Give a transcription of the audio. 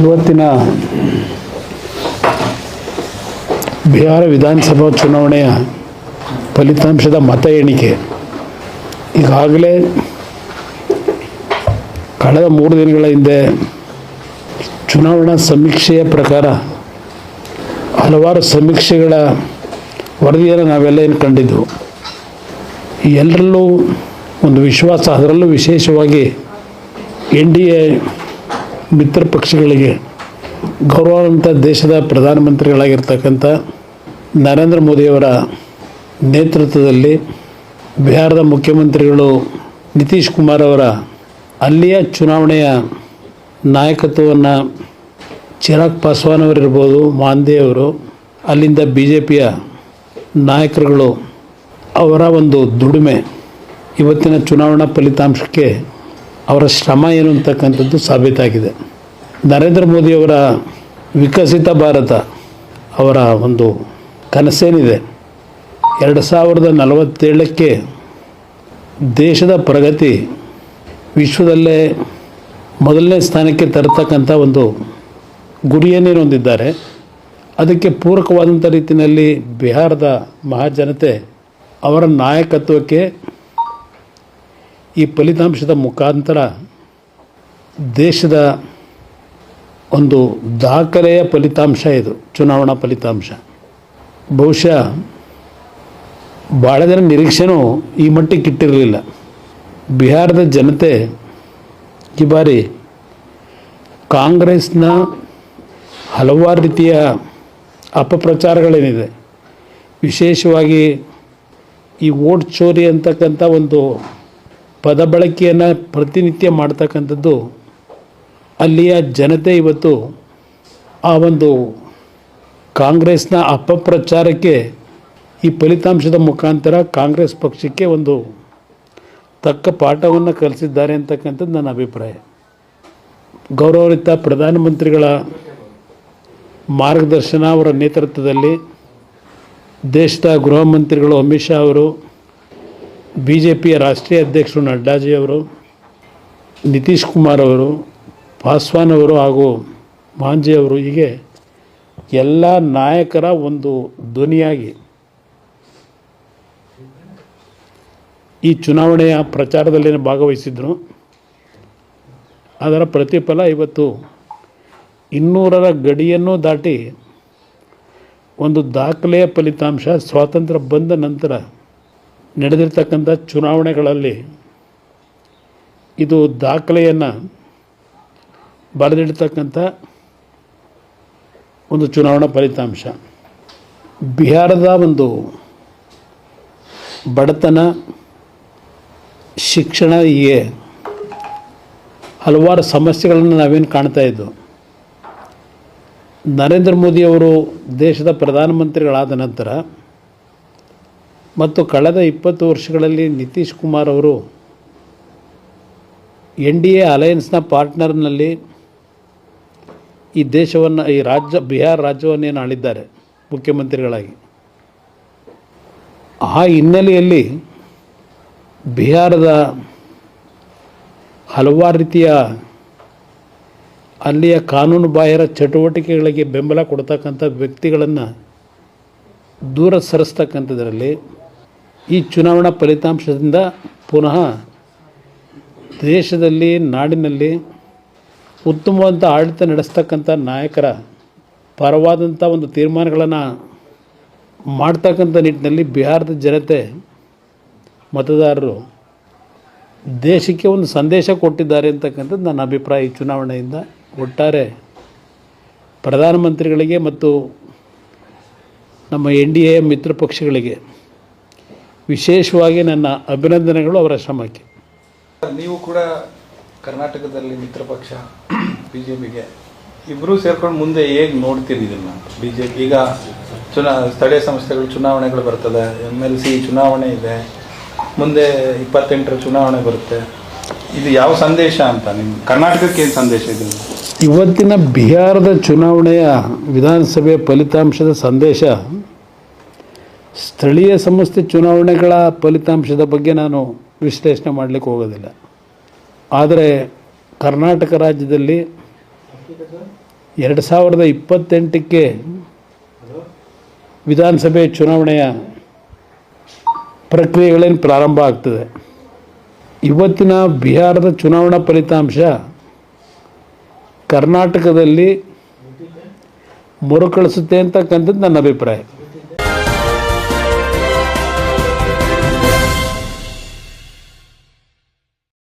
ಇವತ್ತಿನ ಬಿಹಾರ ವಿಧಾನಸಭಾ ಚುನಾವಣೆಯ ಫಲಿತಾಂಶದ ಮತ ಎಣಿಕೆ. ಈಗಾಗಲೇ ಕಳೆದ ಮೂರು ದಿನಗಳ ಹಿಂದೆ ಚುನಾವಣಾ ಸಮೀಕ್ಷೆಯ ಪ್ರಕಾರ ಹಲವಾರು ಸಮೀಕ್ಷೆಗಳ ವರದಿಯನ್ನು ನಾವೆಲ್ಲ ಏನು ಕಂಡಿದ್ದೆವು ಎಲ್ಲರಲ್ಲೂ ಒಂದು ವಿಶ್ವಾಸ, ಅದರಲ್ಲೂ ವಿಶೇಷವಾಗಿ ಎನ್ ಡಿ ಎ ಮಿತ್ರ ಪಕ್ಷಗಳಿಗೆ ಗೌರವಾನ್ವಿತ ದೇಶದ ಪ್ರಧಾನಮಂತ್ರಿಗಳಾಗಿರ್ತಕ್ಕಂಥ ನರೇಂದ್ರ ಮೋದಿಯವರ ನೇತೃತ್ವದಲ್ಲಿ ಬಿಹಾರದ ಮುಖ್ಯಮಂತ್ರಿಗಳು ನಿತೀಶ್ ಕುಮಾರ್ ಅವರ ಅಲ್ಲಿಯ ಚುನಾವಣೆಯ ನಾಯಕತ್ವವನ್ನು ಚಿರಾಗ್ ಪಾಸ್ವಾನ್ ಅವರಿರ್ಬೋದು, ಮಾಂದೇ ಅವರು, ಅಲ್ಲಿಂದ ಬಿ ಜೆ ಪಿಯ ನಾಯಕರುಗಳು ಅವರ ಒಂದು ದುಡಿಮೆ. ಇವತ್ತಿನ ಚುನಾವಣಾ ಫಲಿತಾಂಶಕ್ಕೆ ಅವರ ಶ್ರಮ ಏನು ಅಂತಕ್ಕಂಥದ್ದು ಸಾಬೀತಾಗಿದೆ. ನರೇಂದ್ರ ಮೋದಿಯವರ ವಿಕಸಿತ ಭಾರತ ಅವರ ಒಂದು ಕನಸೇನಿದೆ. ಎರಡು ಸಾವಿರದ ನಲವತ್ತೇಳಕ್ಕೆ ದೇಶದ ಪ್ರಗತಿ ವಿಶ್ವದಲ್ಲೇ ಮೊದಲನೇ ಸ್ಥಾನಕ್ಕೆ ತರತಕ್ಕಂಥ ಒಂದು ಗುರಿಯನ್ನೇ ಹೊಂದಿದ್ದಾರೆ. ಅದಕ್ಕೆ ಪೂರಕವಾದಂಥ ರೀತಿಯಲ್ಲಿ ಬಿಹಾರದ ಮಹಾಜನತೆ ಅವರ ನಾಯಕತ್ವಕ್ಕೆ ಈ ಫಲಿತಾಂಶದ ಮುಖಾಂತರ ದೇಶದ ಒಂದು ದಾಖಲೆಯ ಫಲಿತಾಂಶ ಇದು, ಚುನಾವಣಾ ಫಲಿತಾಂಶ. ಬಹುಶಃ ಭಾಳ ಜನ ನಿರೀಕ್ಷೆನೂ ಈ ಮಟ್ಟಿಗೆ ಇಟ್ಟಿರಲಿಲ್ಲ. ಬಿಹಾರದ ಜನತೆ ಈ ಬಾರಿ ಕಾಂಗ್ರೆಸ್ನ ಹಲವಾರು ರೀತಿಯ ಅಪಪ್ರಚಾರಗಳೇನಿದೆ. ವಿಶೇಷವಾಗಿ ಈ ವೋಟ್ ಚೋರಿ ಅಂತಕ್ಕಂಥ ಒಂದು ಪದ ಬಳಕೆಯನ್ನು ಪ್ರತಿನಿತ್ಯ ಮಾಡ್ತಕ್ಕಂಥದ್ದು ಅಲ್ಲಿಯ ಜನತೆ ಇವತ್ತು ಆ ಒಂದು ಕಾಂಗ್ರೆಸ್ನ ಅಪಪ್ರಚಾರಕ್ಕೆ ಈ ಫಲಿತಾಂಶದ ಮುಖಾಂತರ ಕಾಂಗ್ರೆಸ್ ಪಕ್ಷಕ್ಕೆ ಒಂದು ತಕ್ಕ ಪಾಠವನ್ನು ಕಲಿಸಿದ್ದಾರೆ ಅಂತಕ್ಕಂಥದ್ದು ನನ್ನ ಅಭಿಪ್ರಾಯ. ಗೌರವಯುತ ಪ್ರಧಾನಮಂತ್ರಿಗಳ ಮಾರ್ಗದರ್ಶನ ಅವರ ನೇತೃತ್ವದಲ್ಲಿ ದೇಶದ ಗೃಹ ಮಂತ್ರಿಗಳು ಅಮಿತ್ ಶಾ ಅವರು ಬಿ ಜೆ ಪಿಯ ರಾಷ್ಟ್ರೀಯ ಅಧ್ಯಕ್ಷರು ನಡ್ಡಾಜಿಯವರು, ನಿತೀಶ್ ಕುಮಾರ್ ಅವರು, ಪಾಸ್ವಾನ್ ಅವರು ಹಾಗೂ ಮಾಂಜಿ ಅವರು ಹೀಗೆ ಎಲ್ಲ ನಾಯಕರ ಒಂದು ಧ್ವನಿಯಾಗಿ ಈ ಚುನಾವಣೆಯ ಪ್ರಚಾರದಲ್ಲಿ ಭಾಗವಹಿಸಿದ್ರು. ಅದರ ಪ್ರತಿಫಲ ಇವತ್ತು ಇನ್ನೂರರ ಗಡಿಯನ್ನು ದಾಟಿ ಒಂದು ದಾಖಲೆಯ ಫಲಿತಾಂಶ ಸ್ವಾತಂತ್ರ್ಯ ಬಂದ ನಂತರ ನಡೆದಿರ್ತಕ್ಕಂಥ ಚುನಾವಣೆಗಳಲ್ಲಿ ಇದು ದಾಖಲೆಯನ್ನು ಬರೆದಿಡ್ತಕ್ಕಂಥ ಒಂದು ಚುನಾವಣಾ ಫಲಿತಾಂಶ. ಬಿಹಾರದ ಒಂದು ಬಡತನ, ಶಿಕ್ಷಣ ಹೀಗೆ ಹಲವಾರು ಸಮಸ್ಯೆಗಳನ್ನು ನಾವೇನು ಕಾಣ್ತಾ ಇದ್ದು ನರೇಂದ್ರ ಮೋದಿಯವರು ದೇಶದ ಪ್ರಧಾನಮಂತ್ರಿಗಳಾದ ನಂತರ ಮತ್ತು ಕಳೆದ ಇಪ್ಪತ್ತು ವರ್ಷಗಳಲ್ಲಿ ನಿತೀಶ್ ಕುಮಾರ್ ಅವರು ಎನ್ ಡಿ ಎ ಅಲಯನ್ಸ್ನ ಪಾರ್ಟ್ನರ್ನಲ್ಲಿ ಈ ದೇಶವನ್ನು, ಈ ರಾಜ್ಯ, ಬಿಹಾರ ರಾಜ್ಯವನ್ನೇನು ಆಳಿದ್ದಾರೆ ಮುಖ್ಯಮಂತ್ರಿಗಳಾಗಿ. ಆ ಹಿನ್ನೆಲೆಯಲ್ಲಿ ಬಿಹಾರದ ಹಲವಾರು ರೀತಿಯ ಅಲ್ಲಿಯ ಕಾನೂನು ಬಾಹಿರ ಚಟುವಟಿಕೆಗಳಿಗೆ ಬೆಂಬಲ ಕೊಡ್ತಕ್ಕಂಥ ವ್ಯಕ್ತಿಗಳನ್ನು ದೂರ ಸರಿಸ್ತಕ್ಕಂಥದ್ರಲ್ಲಿ ಈ ಚುನಾವಣಾ ಫಲಿತಾಂಶದಿಂದ ಪುನಃ ದೇಶದಲ್ಲಿ, ನಾಡಿನಲ್ಲಿ ಉತ್ತಮವಾದಂಥ ಆಡಳಿತ ನಡೆಸ್ತಕ್ಕಂಥ ನಾಯಕರ ಪರವಾದಂಥ ಒಂದು ತೀರ್ಮಾನಗಳನ್ನು ಮಾಡ್ತಕ್ಕಂಥ ನಿಟ್ಟಿನಲ್ಲಿ ಬಿಹಾರದ ಜನತೆ ಮತದಾರರು ದೇಶಕ್ಕೆ ಒಂದು ಸಂದೇಶ ಕೊಟ್ಟಿದ್ದಾರೆ ಅಂತಕ್ಕಂಥದ್ದು ನನ್ನ ಅಭಿಪ್ರಾಯ. ಈ ಚುನಾವಣೆಯಿಂದ ಒಟ್ಟಾರೆ ಪ್ರಧಾನಮಂತ್ರಿಗಳಿಗೆ ಮತ್ತು ನಮ್ಮ ಎನ್ ಡಿ ಎ, ಮಿತ್ರ ಪಕ್ಷಗಳಿಗೆ ವಿಶೇಷವಾಗಿ ನನ್ನ ಅಭಿನಂದನೆಗಳು ಅವರ ಶ್ರಮಕ್ಕೆ. ನೀವು ಕೂಡ ಕರ್ನಾಟಕದಲ್ಲಿ ಮಿತ್ರ ಪಕ್ಷ ಬಿ ಜೆ ಪಿಗೆ ಇಬ್ಬರೂ ಸೇರ್ಕೊಂಡು ಮುಂದೆ ಹೇಗೆ ನೋಡ್ತೀರಿ ಇದನ್ನ? ಬಿ ಜೆ ಪಿ ಈಗ ಚುನಾ ಸ್ಥಳೀಯ ಸಂಸ್ಥೆಗಳು ಚುನಾವಣೆಗಳು ಬರ್ತದೆ ಎಂ ಎಲ್ ಸಿ ಚುನಾವಣೆ ಇದೆ ಮುಂದೆ ಇಪ್ಪತ್ತೆಂಟರ ಚುನಾವಣೆ ಬರುತ್ತೆ. ಇದು ಯಾವ ಸಂದೇಶ ಅಂತ ನಿಮ್ಮ ಕರ್ನಾಟಕಕ್ಕೆ ಏನು ಸಂದೇಶ ಇದೆ? ಇವತ್ತಿನ ಬಿಹಾರದ ಚುನಾವಣೆಯ ವಿಧಾನಸಭೆ ಫಲಿತಾಂಶದ ಸಂದೇಶ ಸ್ಥಳೀಯ ಸಂಸ್ಥೆ ಚುನಾವಣೆಗಳ ಫಲಿತಾಂಶದ ಬಗ್ಗೆ ನಾನು ವಿಶ್ಲೇಷಣೆ ಮಾಡಲಿಕ್ಕೆ ಹೋಗೋದಿಲ್ಲ. ಆದರೆ ಕರ್ನಾಟಕ ರಾಜ್ಯದಲ್ಲಿ ಎರಡು ಸಾವಿರದ ಇಪ್ಪತ್ತೆಂಟಕ್ಕೆ ವಿಧಾನಸಭೆ ಚುನಾವಣೆಯ ಪ್ರಕ್ರಿಯೆಗಳೇನು ಪ್ರಾರಂಭ ಆಗ್ತದೆ. ಇವತ್ತಿನ ಬಿಹಾರದ ಚುನಾವಣಾ ಫಲಿತಾಂಶ ಕರ್ನಾಟಕದಲ್ಲಿ ಮರುಕಳಿಸುತ್ತೆ ಅಂತಕ್ಕಂಥದ್ದು ನನ್ನ ಅಭಿಪ್ರಾಯ.